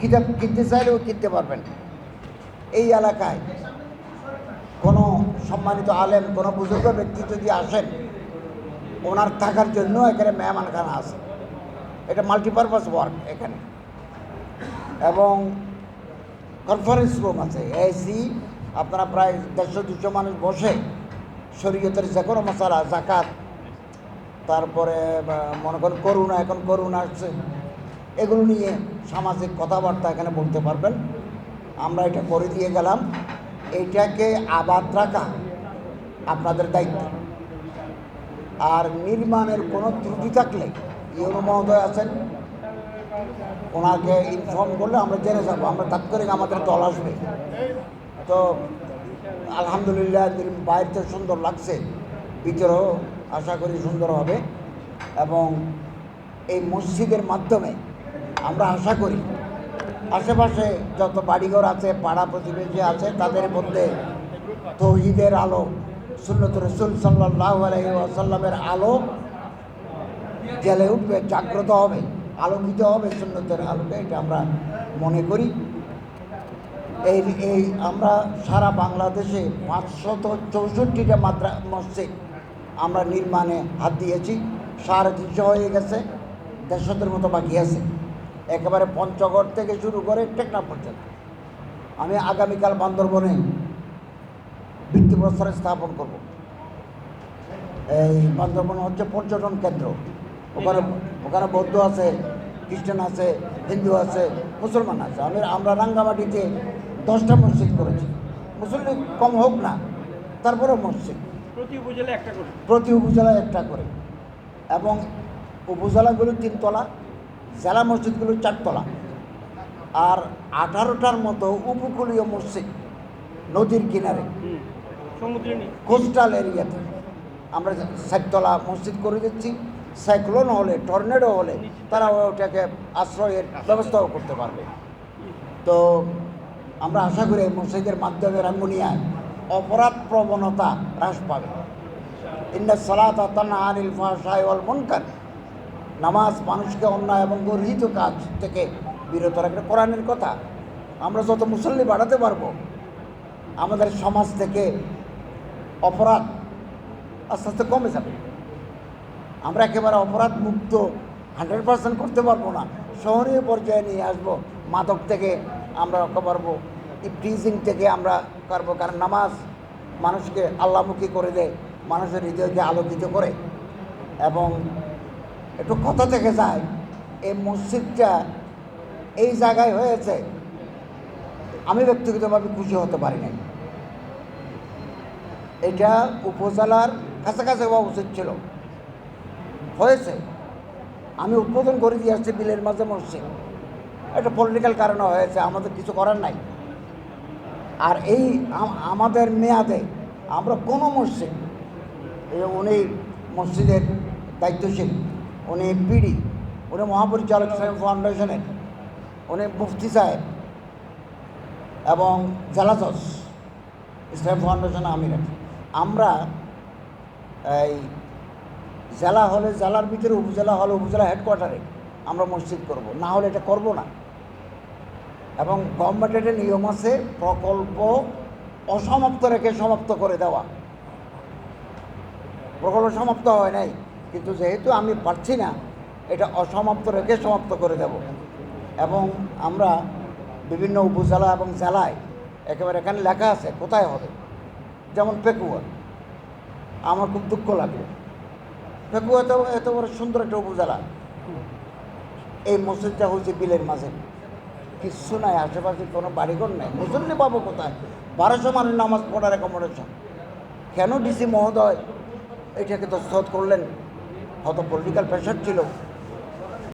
কিতাব কিনতে চাইলেও কিনতে পারবেন। এই এলাকায় কোনো সম্মানিত আলেম, কোনো বুজুর্গ ব্যক্তি যদি আসেন, ওনার থাকার জন্য এখানে মেহমানখানা আছে। এটা মাল্টিপারপাস ওয়ার্ক এখানে। এবং কনফারেন্স রুম আছে। এসি আপনারা প্রায় দেড়শো, দুশো মানুষ বসে শরীয়তের যে কোনো মশালা, জাকাত, তারপরে মনে করেন করুণা, এখন করুণা আসছে। এগুলো নিয়ে সামাজিক কথাবার্তা এখানে বলতে পারবেন। আমরা এটা করে দিয়ে গেলাম। এইটাকে আবাদ রাখা আপনাদের দায়িত্ব। আর নির্মাণের কোনো ত্রুটি থাকলে ইউনো মহোদয় আছেন, ওনাকে ইনফর্ম করলে আমরা জেনে যাব। আমরা তাৎক্ষণিক আমাদের দল আসবে। তো আলহামদুলিল্লাহ নির- বাইরে সুন্দর লাগছে। ভিতরেও আশা করি সুন্দর হবে। এবং এই মসজিদের মাধ্যমে আমরা আশা করি। আশেপাশে যত বাড়িঘর আছে, পাড়া প্রতিবেশী আছে, তাদের মধ্যে তৌহিদের আলো, সুন্নত রসুল সাল্লাহ আলো জেলে উঠবে, জাগ্রত হবে, আলোকিত হবে সুন্নতের আলোকে এটা আমরা মনে করি। এই এই আমরা সারা বাংলাদেশে পাঁচশত চৌষট্টিটা মাত্রা মসজিদ আমরা নির্মাণে হাত দিয়েছি। সাড়ে তিনশো হয়ে গেছে দেড়শোদের মতো বাকি আছে। একেবারে পঞ্চগড় থেকে শুরু করে টেকনা পর্যন্ত। আমি আগামীকাল বান্দরবনে ভিত্তিপ্রস্তরে স্থাপন করব। এই বান্দরবন হচ্ছে পর্যটন কেন্দ্র। ওখানে ওখানে বৌদ্ধ আছে খ্রিস্টান আছে হিন্দু আছে মুসলমান আছে। আমি আমরা রাঙ্গামাটিতে দশটা মসজিদ করেছি। মুসলিম কম হোক না তারপরেও মসজিদ। প্রতি উপজেলায় একটা করে। প্রতি উপজেলায় একটা করে। এবং উপজেলাগুলো তিনতলা। জেলা মসজিদগুলো চারতলা। আর আঠারোটার মতো উপকূলীয় মসজিদ নদীর কিনারে। কোস্টাল এরিয়াতে। আমরা সাততলা মসজিদ করে দিচ্ছি সাইক্লোন হলে টর্নেডো হলে তারা ওটাকে আশ্রয়ের ব্যবস্থাও করতে পারবে। তো আমরা আশা করি মসজিদের মাধ্যমে রাঙ্গুনিয়ায় অপরাধ প্রবণতা হ্রাস পাবে। ইন্না সালাত আনিল ফাহশাই ওয়াল মুনকার। নামাজ, মানুষকে অন্যায় এবং গর্হিত কাজ থেকে বিরত রাখবে কোরআনের কথা। আমরা যত মুসল্লি বাড়াতে পারব, আমাদের সমাজ থেকে অপরাধ আস্তে আস্তে কমে যাবে। আমরা একেবারে অপরাধ মুক্ত হান্ড্রেড পার্সেন্ট করতে পারব না। শহরীয় পর্যায়ে নিয়ে আসব, মাদক থেকে আমরা রক্ষা পারব প্রিজিং থেকে আমরা পারব, কারণ নামাজ মানুষকে আল্লামুখী করে দেয়, মানুষের হৃদয়কে আলোকিত করে। এবং একটু কথা থেকে যায়, এই মসজিদটা এই জায়গায় হয়েছে। আমি ব্যক্তিগতভাবে খুশি হতে পারি নাই। এটা উপজেলার কাছাকাছি হওয়া উচিত ছিল। হয়েছে। আমি উদ্বোধন করে দিয়ে আসছি বিলের মাঝে মসজিদ। এটা পলিটিক্যাল কারণে হয়েছে, আমাদের কিছু করার নাই। আর এই আমাদের মেয়াদে আমরা কোনো মসজিদ উনি মসজিদের দায়িত্বশীল। উনি পিডি উনি মহাপরিচালক সাহেব ফাউন্ডেশনের উনি মুফতি সাহেব এবং জেলা জজ ইসলাম ফাউন্ডেশন আমির আমরা এই জেলা হলে জেলার ভিতরে উপজেলা হলে উপজেলা হেডকোয়ার্টারে আমরা মসজিদ করব না হলে এটা করব না এবং গভর্নমেন্টের নিয়ম আছে প্রকল্প অসমাপ্ত রেখে সমাপ্ত করে দেওয়া প্রকল্প সমাপ্ত হয় নাই কিন্তু যেহেতু আমি পারছি না, এটা অসমাপ্ত রেখে সমাপ্ত করে দেব। এবং আমরা বিভিন্ন উপজেলা এবং জেলায়, একেবারে এখানে লেখা আছে, কোথায় হবে? যেমন পেকুয়া। আমার খুব দুঃখ লাগে। পেকুয়া তো এত বড় সুন্দর একটা উপজেলা। এই মসজিদটা হচ্ছে বিলের মাঝে। কিচ্ছু নাই, আশেপাশে কোনো বাড়িঘর নাই। মুসল্লি পাবো কোথায়? বারোশো মানুষ নামাজ পড়ার অ্যাকোমোডেশন কেন ডিসি মহোদয় এটাকে দস্তখত করলেন? হয়তো পলিটিক্যাল প্রেশার ছিল।